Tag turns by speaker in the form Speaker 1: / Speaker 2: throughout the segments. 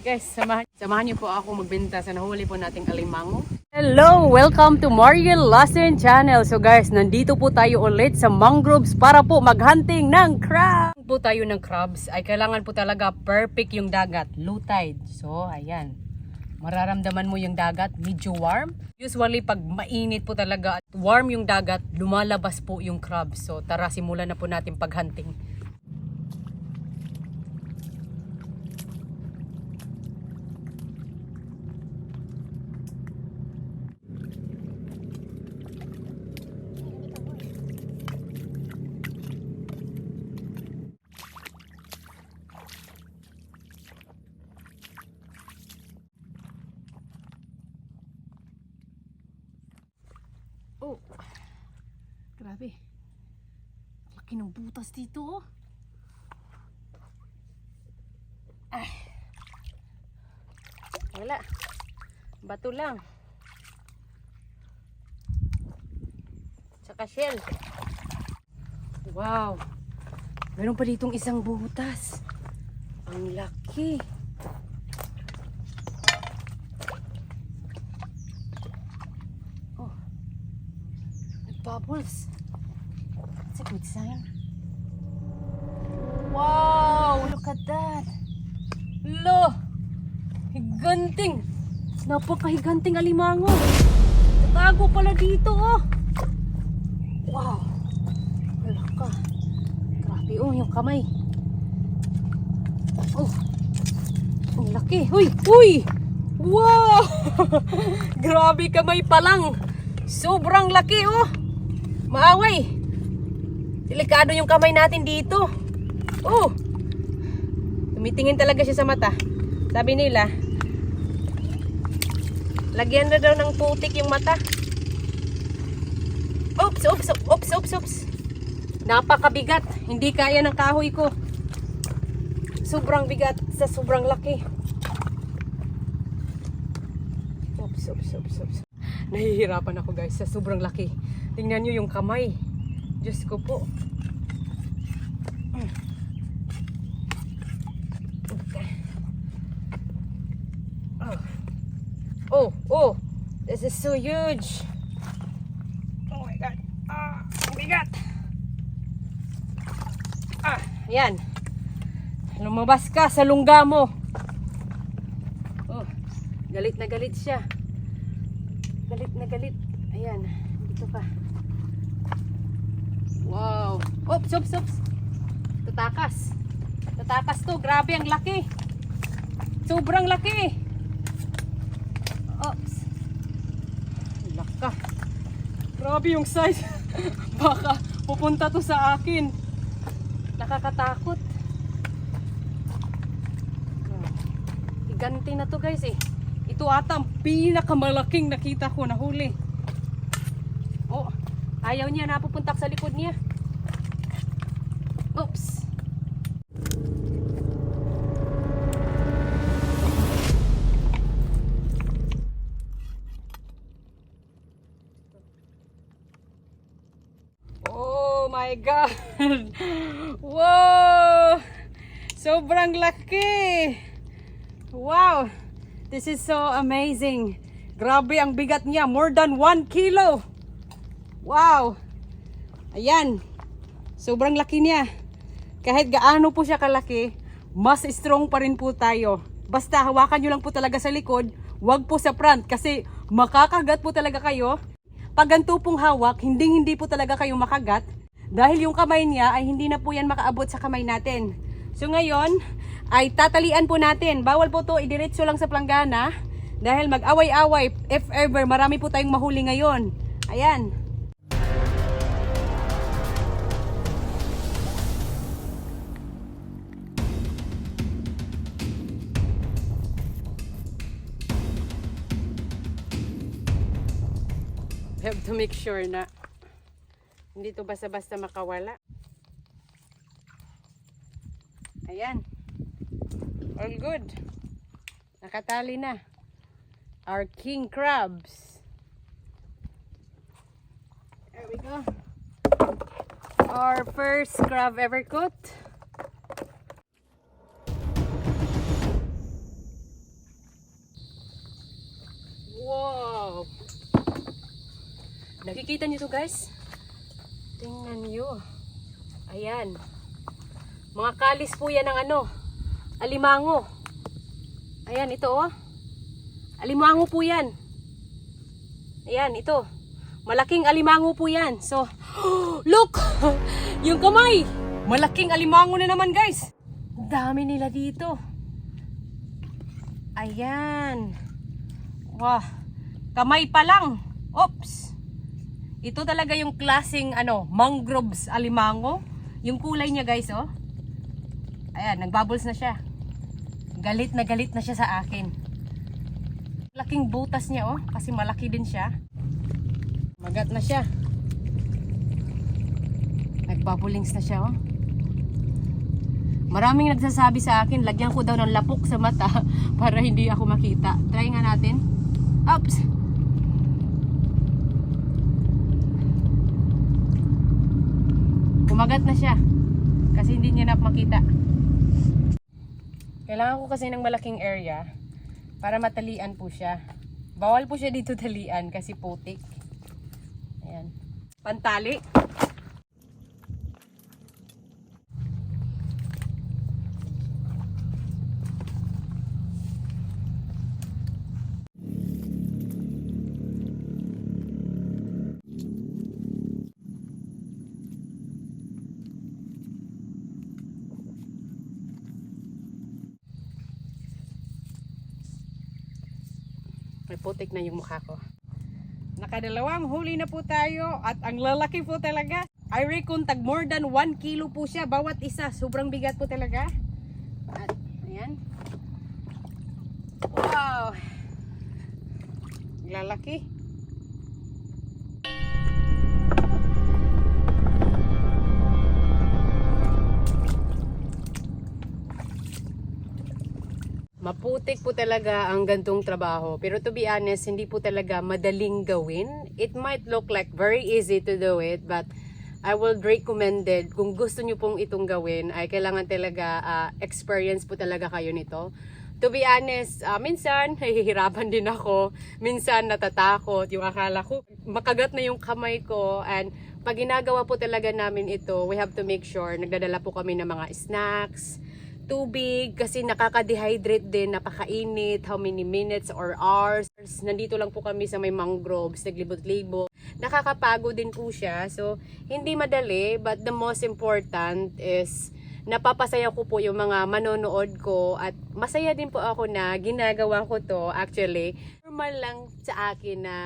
Speaker 1: Guys, samahan, samahan niyo po ako magbenta sa nahuli po nating alimango. Hello! Welcome to Mariel Lassen Channel. So guys, nandito po tayo ulit sa mangroves para po maghunting ng crab. Po tayo ng crabs ay kailangan po talaga perfect yung dagat, low tide. So, ayan. Mararamdaman mo yung dagat, medyo warm. Usually, pag mainit po talaga at warm yung dagat, lumalabas po yung crabs. So, tara, simulan na po natin paghunting. Oh, grabe. Laki ng butas dito, oh. Ay. Wala. Bato lang. Tsaka shell. Wow. Meron pa ditong isang butas. Ang laki. Oh. Bubbles. That's a good sign. Wow! Look at that! Lo! Higanting! Napakahiganting alimango! Natago pala dito, oh! Wow! Wala ka. Grabe, oh, yung kamay. Oh! Ang laki! Uy! Uy! Wow! Grabe kamay pa lang! Sobrang laki, oh! Maaway! Delikado yung kamay natin dito. Oh! Tumitingin talaga siya sa mata. Sabi nila, lagyan na daw ng putik yung mata. Oops, oops, oops, oops, oops. Napakabigat. Hindi kaya ng kahoy ko. Sobrang bigat sa sobrang laki. Oops, oops, oops, oops. Nahihirapan ako guys sa sobrang laki. Tingnan nyo yung kamay. Diyos ko po. Mm. Okay. Oh. Oh, oh. This is so huge. Oh my God. Ah, ang bigat. Ah, yan. Lumabas ka sa lungga mo. Oh, galit na galit siya. Galit na galit. Ayan, dito ka. Wow. Oops, oops, oops. Tatakas. Tatakas to. Grabe, ang laki. Sobrang laki. Oops. Laka. Grabe yung size. Baka pupunta to sa akin. Nakakatakot. Higanti na to guys eh. Ito ata ang pinakamalaking nakita ko na huli. Oh, ayaw niya napupuntak sa likod niya. Oops. My God! Wow! Sobrang laki! Wow! This is so amazing. Grabe ang bigat niya. More than 1 kilo. Wow! Ayan. Sobrang laki niya. Kahit gaano po siya kalaki, mas strong pa rin po tayo. Basta hawakan nyo lang po talaga sa likod, wag po sa front kasi makakagat po talaga kayo. Pag ganito pong hawak, hindi hindi po talaga kayo makagat dahil yung kamay niya ay hindi na po yan makaabot sa kamay natin. So ngayon, ay tatalian po natin. Bawal po to idiretso lang sa planggana dahil mag-away-away if ever marami po tayong mahuli ngayon. Ayan. Have to make sure na hindi to basta-basta makawala. Ayan. All good. Nakatali na. Our king crabs. There we go. Our first crab ever caught. Wow! Nakikita niyo to guys? Tingnan niyo. Ayan. Mga kalis po yan ng ano, alimango. Ayan, ito oh. Alimango po yan. Ayan, ito. Malaking alimango po yan. So, look! Yung kamay! Malaking alimango na naman guys. Dami nila dito. Ayan. Wah. Kamay pa lang. Oops. Ito talaga yung klaseng ano, mangroves alimango. Yung kulay niya guys, oh. Ayan, nagbubbles na siya. Galit na galit na siya sa akin. Laking butas niya, oh. Kasi malaki din siya. Magat na siya. Nagbubblings na siya, oh. Maraming nagsasabi sa akin, lagyan ko daw ng lapok sa mata para hindi ako makita. Try nga natin. Oops! Kumagat na siya. Kasi hindi niya na makita. Kailangan ko kasi ng malaking area para matalian po siya. Bawal po siya dito talian kasi putik. Ayan. Pantali. May putik na yung mukha ko. Nakadalawang huli na po tayo at ang lalaki po talaga. I reckon tag more than 1 kilo po siya bawat isa. Sobrang bigat po talaga. At ayan. Wow! Lalaki. Maputik po talaga ang gantong trabaho. Pero to be honest, hindi po talaga madaling gawin. It might look like very easy to do it, but I would recommend it. Kung gusto nyo pong itong gawin, ay kailangan talaga ah, experience po talaga kayo nito. To be honest, ah, minsan nahihirapan din ako. Minsan natatakot. Yung akala ko, makagat na yung kamay ko. And pag ginagawa po talaga namin ito, we have to make sure, nagdadala po kami ng mga snacks, tubig kasi nakaka-dehydrate din, napakainit, how many minutes or hours. Nandito lang po kami sa may mangroves, naglibot-libot. Nakakapagod din po siya. So, hindi madali, but the most important is napapasaya ko po yung mga manonood ko at masaya din po ako na ginagawa ko to actually. Normal lang sa akin na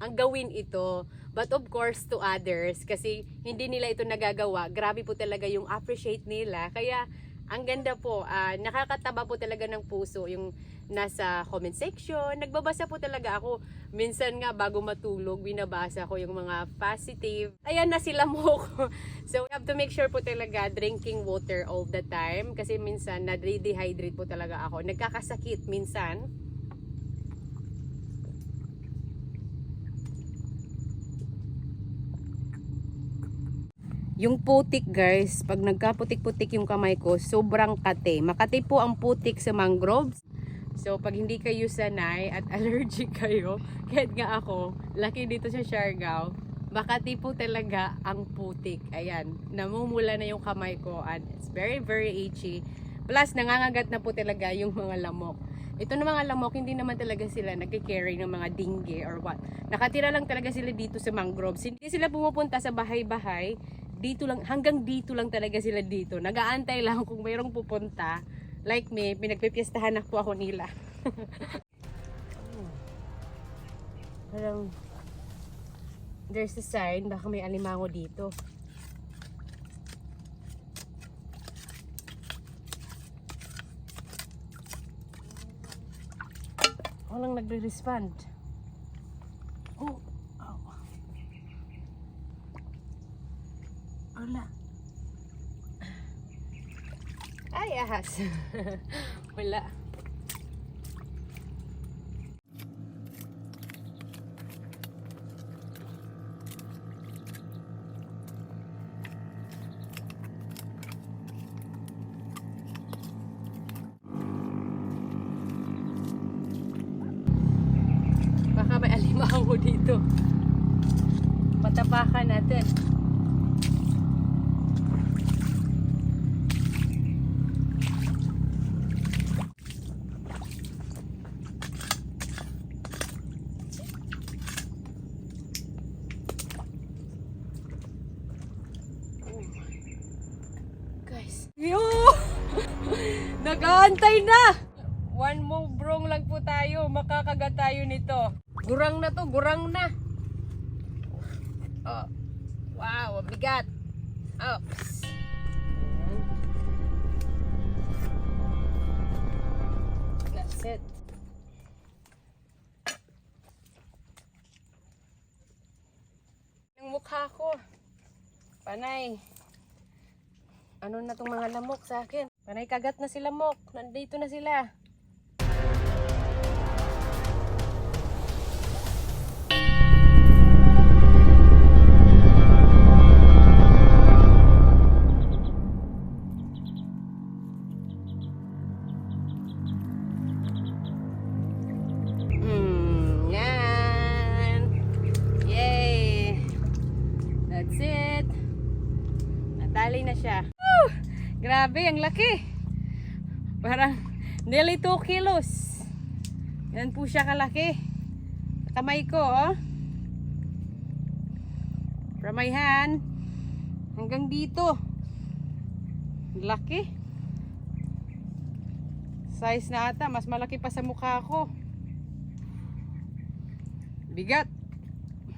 Speaker 1: ang gawin ito. But of course to others kasi hindi nila ito nagagawa. Grabe po talaga yung appreciate nila. Kaya ang ganda po, ah, nakakataba po talaga ng puso yung nasa comment section. Nagbabasa po talaga ako. Minsan nga bago matulog, binabasa ko yung mga positive. Ayan na sila mo ko. So we have to make sure po talaga drinking water all the time. Kasi minsan na-dehydrate po talaga ako. Nagkakasakit minsan. Yung putik guys, pag nagkaputik-putik yung kamay ko, sobrang kate. Makate po ang putik sa mangroves. So pag hindi kayo sanay at allergic kayo, kahit nga ako, laki dito sa Siargao, makati po talaga ang putik. Ayan, namumula na yung kamay ko and it's very very itchy. Plus nangangagat na po talaga yung mga lamok. Ito na mga lamok, hindi naman talaga sila nagkikarry ng mga dengue or what. Nakatira lang talaga sila dito sa mangroves. Hindi sila pumupunta sa bahay-bahay. Dito lang, hanggang dito lang talaga sila dito. Nagaantay lang kung mayroong pupunta. Like me, pinagpipiestahan na po ako nila. Parang, there's a sign, baka may alimango dito. Walang nagre-respond. Oh, oh. Wala. Ay, ahas. Wala. Baka may alimango dito. Patapakan natin. Guys. Yo! Nag-aantay na! One more brong lang po tayo. Makakagat tayo nito. Gurang na to, gurang na. Oh. Wow, ang bigat. Oops. That's it. Yung mukha ko. Panay. Ano na tong mga lamok sa akin? Panay kagat na sila mok. Nandito na sila. Grabe, ang laki. Parang nearly 2 kilos. Yan po siya kalaki. Kamay ko, oh. From my hand hanggang dito. Laki. Size na ata, mas malaki pa sa mukha ko. Bigat.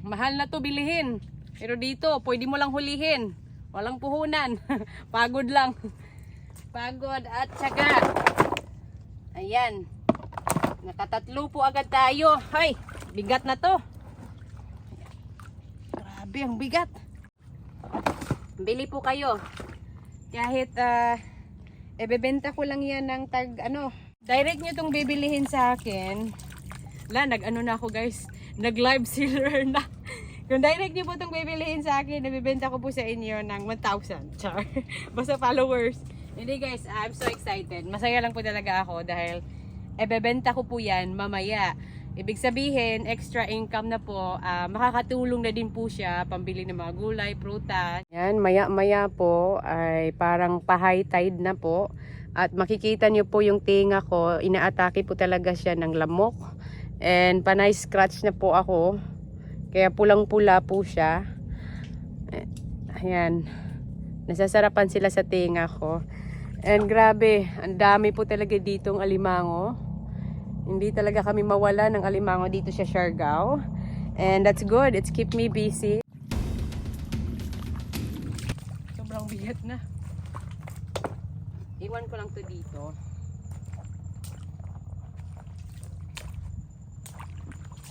Speaker 1: Mahal na to bilihin. Pero dito, pwede mo lang hulihin. Walang puhunan. Pagod lang. Pagod at saka. Ayan. Nakatatlo po agad tayo. Hay, bigat na to. Grabe, ang bigat. Bili po kayo. Kahit ah ebebenta ko lang yan ng tag ano. Direct nyo tong bibilihin sa akin. La, nag-ano na ako guys. Nag-live seller na. Kung direct nyo po itong bibilihin sa akin, nabibenta ko po sa inyo ng 1,000. Char. Basta followers. Hindi guys, I'm so excited. Masaya lang po talaga ako dahil ebebenta ko po yan mamaya. Ibig sabihin, extra income na po. ah, makakatulong na din po siya pambili ng mga gulay, prutas. Yan, maya-maya po ay parang pa-high tide na po. At makikita niyo po yung tinga ko, inaatake po talaga siya ng lamok. And panay scratch na po ako. Kaya pulang-pula po siya. Eh, Ayan. Nasasarapan sila sa tinga ko. And grabe, ang dami po talaga ditong alimango. Hindi talaga kami mawala ng alimango dito sa Siargao. And that's good. It's keep me busy. Sobrang bigat na. Iwan ko lang to dito.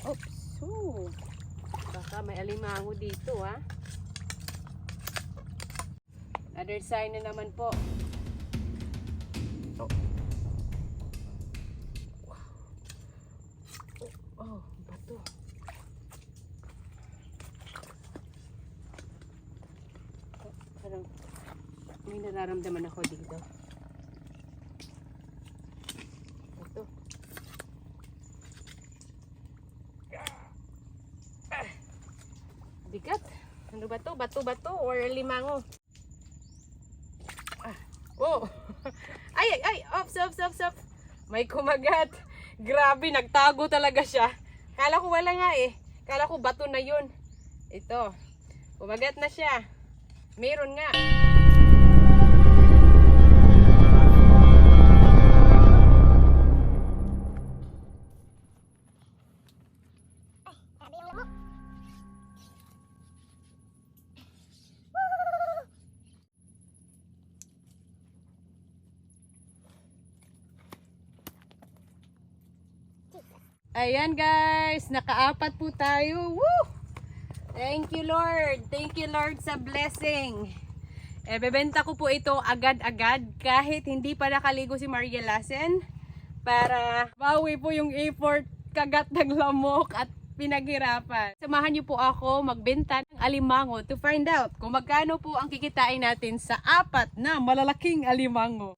Speaker 1: Oops. So, baka may alimango dito ha. Other side na naman po. Oh. Oh, bato. Oh, Parang may nararamdaman ako dito. Bato. Bigat. Ano ba to? Bato-bato or limango? Ah. Oh. Ay, ay, ay. Ops, ops, ops, ops. May kumagat. Grabe, nagtago talaga siya. Kala ko wala nga eh. Kala ko bato na yun. Ito. Kumagat na siya. Meron nga. Ayan guys, nakaapat po tayo. Woo! Thank you Lord. Thank you Lord sa blessing. Eh, bebenta ko po ito agad-agad kahit hindi pa nakaligo si Maria Lassen para bawi po yung effort kagat ng lamok at pinaghirapan. Samahan niyo po ako magbenta ng alimango to find out kung magkano po ang kikitain natin sa apat na malalaking alimango.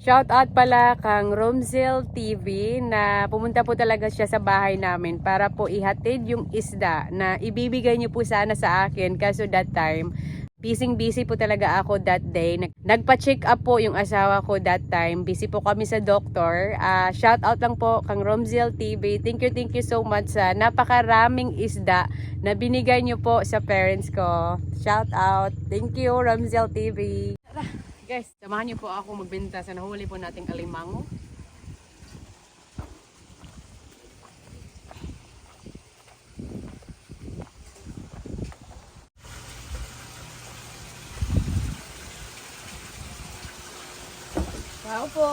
Speaker 1: Shout out pala kang Romzel TV na pumunta po talaga siya sa bahay namin para po ihatid yung isda na ibibigay niyo po sana sa akin kaso that time busy busy po talaga ako that day. Nag- Nagpa-check up po yung asawa ko that time. Busy po kami sa doctor. Ah, shout out lang po kang Romzel TV. Thank you, thank you so much sa napakaraming isda na binigay niyo po sa parents ko. Shout out. Thank you, Romzel TV. Guys, samahan niyo po ako magbenta sa nahuli po nating alimango. Tao po!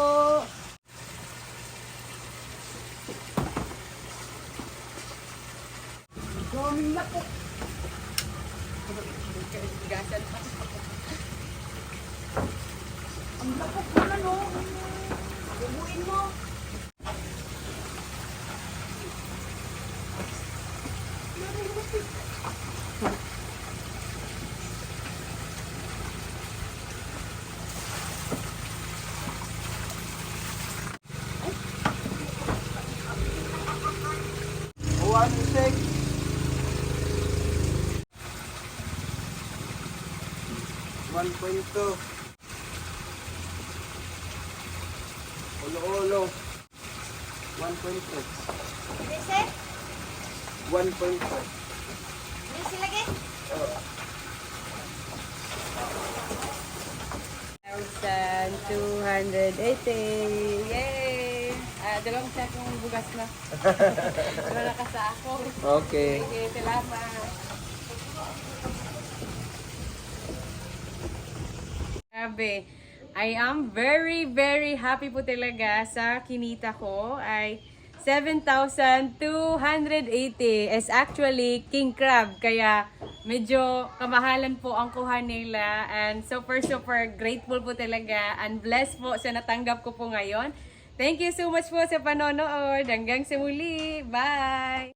Speaker 1: Daming na po! Bigasan pa. Lapok na no. Bubuin mo.
Speaker 2: One six. One point two. Ulo ulo. One point six. One point six.
Speaker 1: Thousand two hundred eighty. Yay! Ah, dalawang sakong bugas na. Wala ka sa ako.
Speaker 2: Okay.
Speaker 1: Sige, salamat. Grabe. I am very, very happy po talaga sa kinita ko ay 7,280 is actually king crab. Kaya medyo kamahalan po ang kuha nila and super, super grateful po talaga and blessed po sa natanggap ko po ngayon. Thank you so much po sa panonood. Hanggang sa muli. Bye!